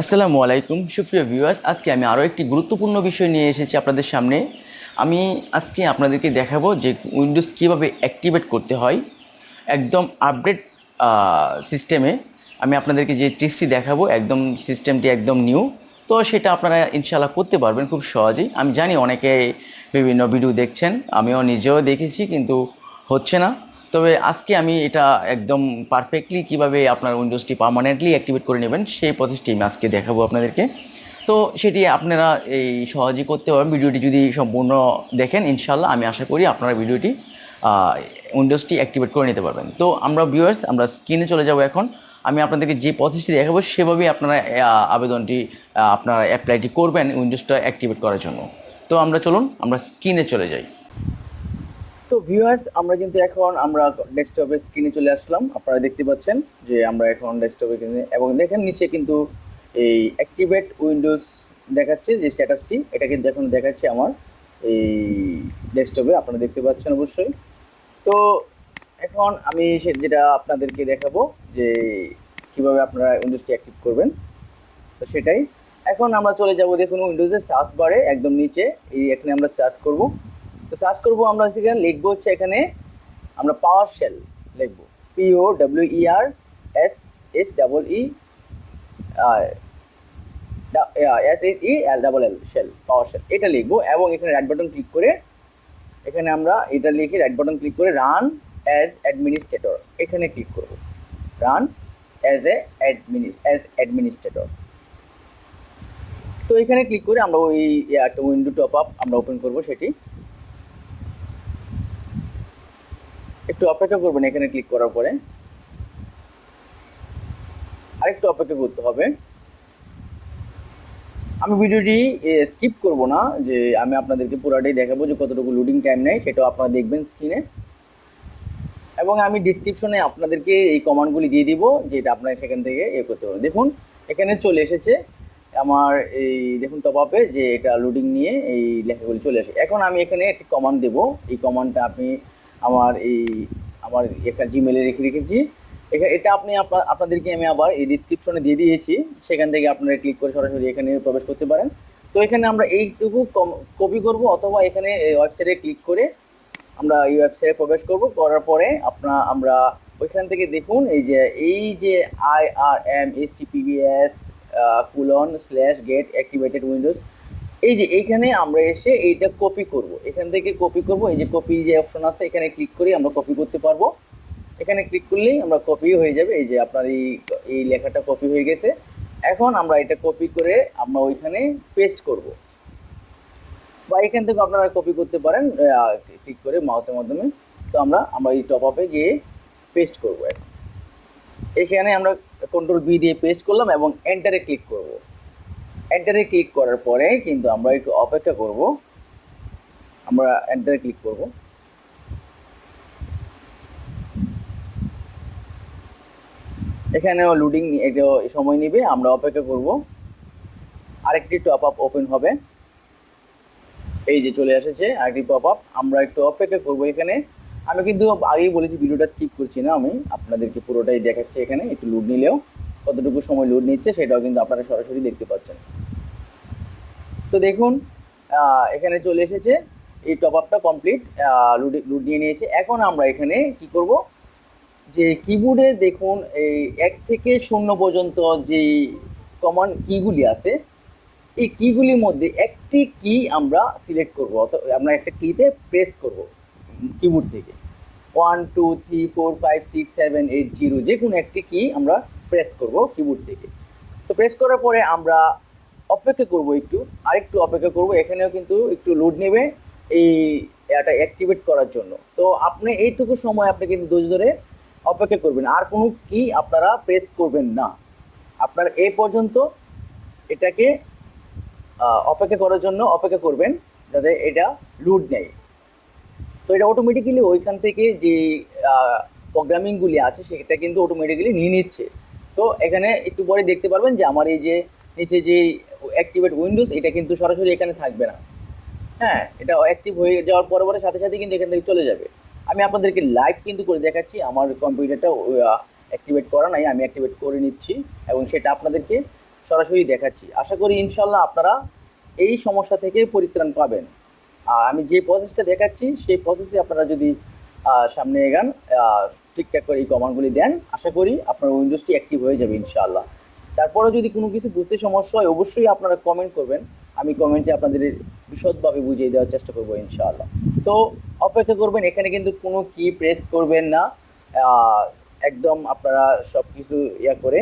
আসসালামু আলাইকুম, সুপ্রিয় ভিউয়ার্স। আজকে আমি আরও একটি গুরুত্বপূর্ণ বিষয় নিয়ে এসেছি আপনাদের সামনে। আমি আজকে আপনাদেরকে দেখাবো যে উইন্ডোজ কীভাবে অ্যাক্টিভেট করতে হয়। একদম আপডেট সিস্টেমে আমি আপনাদেরকে যে ট্রিক্সটি দেখাবো, একদম সিস্টেমটি একদম নিউ তো সেটা আপনারা ইনশাল্লাহ করতে পারবেন খুব সহজেই। আমি জানি অনেকে বিভিন্ন ভিডিও দেখছেন, আমিও নিজেও দেখেছি, কিন্তু হচ্ছে না। তবে আজকে আমি এটা একদম পারফেক্টলি কীভাবে আপনার উইন্ডোজটি পার্মানেন্টলি অ্যাক্টিভেট করে নেবেন, সেই প্রসেসটি আমি আজকে দেখাবো আপনাদেরকে। তো সেটি আপনারা এই সহজেই করতে পারবেন। ভিডিওটি যদি সম্পূর্ণ দেখেন ইনশাল্লাহ আমি আশা করি আপনারা ভিডিওটি উইন্ডোজটি অ্যাক্টিভেট করে নিতে পারবেন। তো আমরা ভিউয়ার্স আমরা স্ক্রিনে চলে যাব এখন। আমি আপনাদেরকে যে প্রসেসটি দেখাবো, সেভাবেই আপনারা আবেদনটি আপনারা অ্যাপ্লাইটি করবেন উইন্ডোজটা অ্যাক্টিভেট করার জন্য। তো আমরা চলুন, আমরা স্ক্রিনে চলে যাই। তো ভিউয়ার্স আমরা কিন্তু এখন আমরা ডেস্কটপের স্ক্রিনে চলে আসলাম। আপনারা দেখতে পাচ্ছেন যে আমরা এখন ডেস্কটপে কিনে এবং দেখেন নিচে কিন্তু এই অ্যাক্টিভেট উইন্ডোজ দেখাচ্ছে যে স্ট্যাটাসটি এটা কিন্তু এখন দেখাচ্ছে আমার এই ডেস্কটপে আপনারা দেখতে পাচ্ছেন অবশ্যই। তো এখন আমি যেটা আপনাদেরকে দেখাবো যে কীভাবে আপনারা উইন্ডোজটি অ্যাক্টিভ করবেন, তো সেটাই। এখন আমরা চলে যাব দেখুন উইন্ডোজের সার্চ বারে একদম নিচে। এই এখানে আমরা সার্চ করব। তো সার্চ করব আমরা সেখানে লিখব হচ্ছে এখানে, আমরা পাওয়ার শেল লিখব। P O W R S S double E S S E L double L shell power shell এটা লিখব এবং এখানে রাইট বাটন ক্লিক করে, এখানে আমরা এটা লিখে রাইট বাটন ক্লিক করে রান অ্যাজ অ্যাডমিনিস্ট্রেটর এখানে ক্লিক করব। রান অ্যাজ এ অ্যাডমিনিস অ্যাজ অ্যাডমিনিস্ট্রেটর তো এখানে ক্লিক করে আমরা ওই, একটা উইন্ডো টপ আপ আমরা ওপেন করব সেটি। একটু অপেক্ষা করবেন এখানে ক্লিক করার পরে। আরেকটু অপেক্ষা করতে হবে। আমি ভিডিওটি স্কিপ করব না, যে আমি আপনাদেরকে পুরাটাই দেখাবো যে কতটুকু লোডিং টাইম নেয়, সেটাও আপনারা দেখবেন স্ক্রিনে এবং আমি ডিসক্রিপশনে আপনাদেরকে এই কমান্ডগুলি দিয়ে দিব, যেটা আপনারা সেখান থেকে এ করতে পারবেন। দেখুন, এখানে চলে এসেছে আমার এই, দেখুন আপে যে এটা লোডিং নিয়ে এই লেখাগুলি চলে আসে। এখন আমি এখানে একটি কমান্ড দেব। এই কমান্ডটা আপনি আমার এই, আমার একটা জিমেলে রেখে রেখেছি। এখানে এটা আপনি আপনাদেরকে আমি আবার এই ডিসক্রিপশনে দিয়ে দিয়েছি। সেখান থেকে আপনারা ক্লিক করে সরাসরি এখানে প্রবেশ করতে পারেন। তো এখানে আমরা এইটুকু কপি করব অথবা এখানে ওয়েবসাইটে ক্লিক করে আমরা এই ওয়েবসাইটে প্রবেশ করব। করার পরে আপনার আমরা ওইখান থেকে দেখুন এই যে এই যে I R M S T PBS colon slash get activated windows এই যে এইখানে আমরা এসে এইটা কপি করব। এখান থেকে কপি করব, এই যে কপি যে অপশন আছে, এখানে ক্লিক করে আমরা কপি করতে পারব। এখানে ক্লিক করলেই আমরা কপি হয়ে যাবে, এই যে আপনার এই এই লেখাটা কপি হয়ে গেছে। এখন আমরা এটা কপি করে আমরা ওইখানে পেস্ট করব। বা এখান থেকে আপনারা কপি করতে পারেন ক্লিক করে মাউসের মাধ্যমে। তো আমরা আমরা এই টপ আপে গিয়ে পেস্ট করব এখন। এখানে আমরা কন্ট্রোল বি দিয়ে পেস্ট করলাম এবং এন্টারে ক্লিক করব। এন্টারে ক্লিক করার পরে কিন্তু আমরা একটু অপেক্ষা করব। আমরা এন্টারে ক্লিক করব। এখানেও লোডিং একটু সময় নেবে, আমরা অপেক্ষা করব। আরেকটি টপ আপ ওপেন হবে। এই যে চলে এসেছে, আরেকটি পপ আপ আমরা একটু অপেক্ষা করব এখানে। আমি কিন্তু আগেই বলেছি ভিডিওটা স্কিপ করছি না আমি। আপনাদেরকে পুরোটাই দেখাচ্ছি এখানে, একটু লোড নিলেও। কতটুকু সময় লোড নিচ্ছে সেটাও কিন্তু আপনারা সরাসরি দেখতে পাচ্ছেন। তো দেখুন এখানে চলে এসেছে। এই টপ আপটা কমপ্লিট লুড নিয়ে নিয়েছে। এখন আমরা এখানে কি করব? যে কিবোর্ডে দেখুন, এই এক থেকে শূন্য পর্যন্ত যে কমন কিগুলি আছে, এই কিগুলির মধ্যে একটি কি আমরা সিলেক্ট করব। অত আমরা একটা কিতে প্রেস করব কিবোর্ড থেকে। One two three four five six seven eight zero যে কোনো একটি কি আমরা প্রেস করব কিবোর্ড থেকে। তো প্রেস করার পরে আমরা অপেক্ষা করব একটু, আরেকটু অপেক্ষা করব। এখানেও কিন্তু একটু লোড নেবে এই এটা অ্যাক্টিভেট করার জন্য। তো আপনি এইটুকু সময় আপনি কিন্তু ধৈর্য ধরে অপেক্ষা করবেন। আর কোনো কি আপনারা প্রেস করবেন না। আপনার এ পর্যন্ত এটাকে অপেক্ষা করার জন্য অপেক্ষা করবেন যাতে এটা লুড নেয়। তো এটা অটোমেটিক্যালি ওইখান থেকে যে প্রোগ্রামিংগুলি আছে, সেটা কিন্তু অটোমেটিক্যালি নিয়ে নিচ্ছে। তো এখানে একটু পরে দেখতে পারবেন যে আমার এই যে, নিচে যে অ্যাক্টিভেট উইন্ডোজ এটা কিন্তু সরাসরি এখানে থাকবে না। হ্যাঁ এটা অ্যাক্টিভ হয়ে যাওয়ার পরে পরে সাথে সাথে কিন্তু এখান থেকে চলে যাবে। আমি আপনাদেরকে লাইভ কিন্তু করে দেখাচ্ছি, আমার কম্পিউটারটা অ্যাক্টিভেট করা নাই, আমি অ্যাক্টিভেট করে নিচ্ছি, এবং সেটা আপনাদেরকে সরাসরি দেখাচ্ছি। আশা করি ইনশাল্লাহ আপনারা এই সমস্যা থেকে পরিত্রাণ পাবেন। আর আমি যে প্রসেসটা দেখাচ্ছি, সেই প্রসেসে আপনারা যদি সামনে এগান ঠিকঠাক করে এই কমান্ডগুলি দেন, আশা করি আপনার উইন্ডোজটি অ্যাক্টিভ হয়ে যাবে ইনশাআল্লাহ তারপরে যদি কোনো কিছু বুঝতে সমস্যা হয়, অবশ্যই আপনারা কমেন্ট করবেন। আমি কমেন্টে আপনাদের বিশদভাবে বুঝিয়ে দেওয়ার চেষ্টা করব, ইনশাআল্লাহ। তো অপেক্ষা করবেন, এখানে কিন্তু কোনো কি প্রেস করবেন না। একদম আপনারা সব কিছু ইয়া করে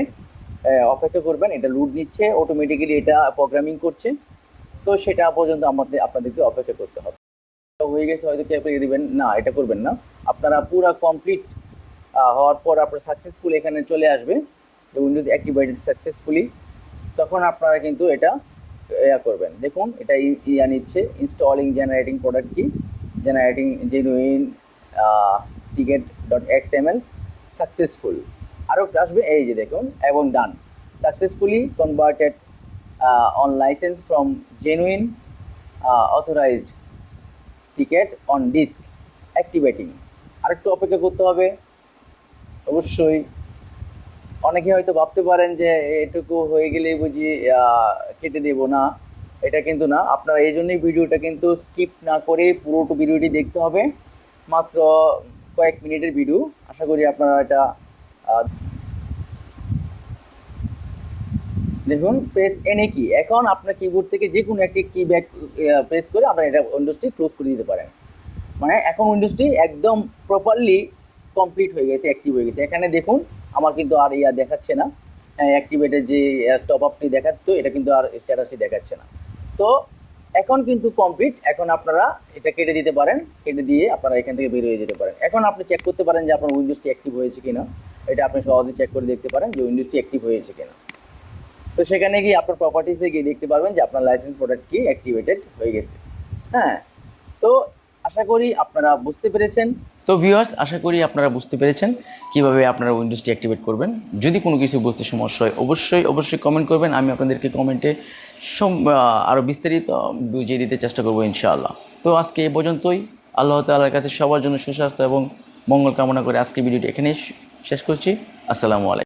অপেক্ষা করবেন। এটা লুড নিচ্ছে অটোমেটিক্যালি এটা প্রোগ্রামিং করছে। তো সেটা পর্যন্ত আমাদের, আপনাদেরকে অপেক্ষা করতে হবে। হয়ে গেছে, হয়তো কেউ করে দেবেন, না, এটা করবেন না। আপনারা পুরো কমপ্লিট হওয়ার পর আপনার সাকসেসফুল এখানে চলে আসবে। যে উইন্ডোজ অ্যাক্টিভেটেড সাকসেসফুলি তখন আপনারা কিন্তু এটা, ইয়া করবেন। দেখুন, এটা ইয়া নিচ্ছে installing generating product key? Generating genuine ticket dot X M L successful আরও আসবে, এই যে দেখুন, এবং done successfully converted on licence from genuine authorised ticket on disk activating আরেকটু অপেক্ষা করতে হবে। অবশ্যই। অনেকে হয়তো ভাবতে পারেন যে এটুকু হয়ে গেলেই বুঝি কেটে দেব। না, এটা কিন্তু না। আপনারা এই জন্যই ভিডিওটা কিন্তু স্কিপ না করে পুরোটো ভিডিওটি দেখতে হবে। মাত্র কয়েক মিনিটের ভিডিও। আশা করি আপনারা এটা দেখুন প্রেস এনে কি এখন আপনার কিবোর্ড থেকে যে কোনো একটি কি ব্যাক প্রেস করে আপনার এটা উইন্ডোজটি ক্লোজ করে দিতে পারেন। মানে এখন উইন্ডোজটি একদম প্রপারলি কমপ্লিট হয়ে গেছে অ্যাক্টিভ হয়ে গেছে। এখানে দেখুন আমার কিন্তু আর ইয়া দেখাচ্ছে না। অ্যাক্টিভেটের যে টপ আপটি দেখাচ্ছ, এটা কিন্তু আর স্ট্যাটাসটি দেখাচ্ছে না। তো এখন কিন্তু কমপ্লিট এখন আপনারা এটা কেটে দিতে পারেন, কেটে দিয়ে আপনারা এখান থেকে বের হয়ে যেতে পারেন। এখন আপনি চেক করতে পারেন যে আপনার উইন্ডোজটি অ্যাক্টিভ হয়েছে কিনা। এটা আপনি সহজে চেক করে দেখতে পারেন যে উইন্ডোজটি অ্যাক্টিভ হয়েছে কিনা। তো সেখানে গিয়ে আপনার প্রপার্টিসে গিয়ে দেখতে পারবেন যে আপনার লাইসেন্স প্রোডাক্ট কি অ্যাক্টিভেটেড হয়ে গেছে। হ্যাঁ তো আশা করি আপনারা বুঝতে পেরেছেন। তো ভিউয়ার্স আশা করি আপনারা বুঝতে পেরেছেন কীভাবে আপনারা উইন্ডোজটি অ্যাক্টিভেট করবেন। যদি কোনো কিছু বুঝতে সমস্যা হয়, অবশ্যই অবশ্যই কমেন্ট করবেন। আমি আপনাদেরকে কমেন্টে আরও বিস্তারিত বুঝিয়ে দিতে চেষ্টা করব ইনশাআল্লাহ। তো আজকে এই পর্যন্তই। আল্লাহ তাআলার কাছে সবার জন্য সুস্বাস্থ্য এবং মঙ্গল কামনা করে আজকে ভিডিওটি এখানেই শেষ করছি। আসসালামু আলাইকুম।